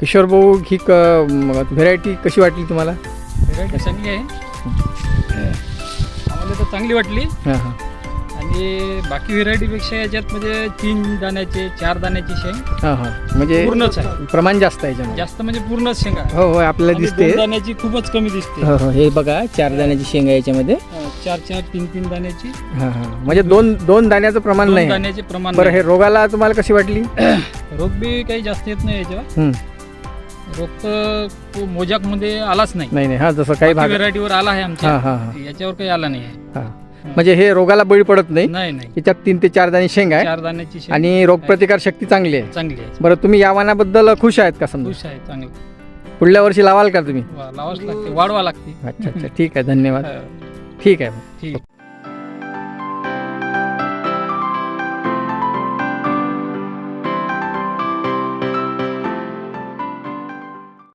किशोर भाऊ ही क व्हेरायटी कशी वाटली तुम्हाला? व्हेरायटी चांगली आहे. आम्हाला तर चांगली वाटली. हां हां. आणि बाकी व्हेरायटीपेक्षा याच्यात म्हणजे तीन दाण्याचे चार दाण्याची शेंग हां हां. म्हणजे पूर्णच आहे. प्रमाण जास्त आहे याच्यामध्ये जास्त म्हणजे पूर्णच शेंगा आहे. हो हो आपल्याला आणि दिसते. दोन दाण्याची खूपच कमी दिसते. हो हो. हे बघा चार दाण्याची शेंगा आहे याच्यामध्ये. अं, चार चार तीन तीन दाण्याची. हां हां. म्हणजे दोन दोन दाण्याचं प्रमाण दोन नाही. दाण्याचे प्रमाण बरं. हे रोगाला तुम्हाला कशी वाटली? रोग बी काही जास्त येत नाही याच्यावर. हं. तो मोजाकमध्ये आलाच नाही. नाही नाही हां जसं काही भाग व्हेरायटीवर आला आहे हां आमच्या हां. याच्यावर काही आला नाही आहे. हां. म्हणजे हे रोगाला बळी पडत नाही? नाही नाही. याच्यात तीन ते चार दाणे शेंगा आहे. चार दाण्याची आणि रोगप्रतिकार शक्ती चांगली आहे. चांगली आहे. बरं तुम्ही या वाणाबद्दल खुश आहेत का समजा? खुश आहे चांगली पुढल्या वर्षी लावाल का तुम्ही? वा- लावाच लागते. वाढवा लागते. अच्छा अच्छा. ठीक आहे धन्यवाद. ठीक आहे. ठीक.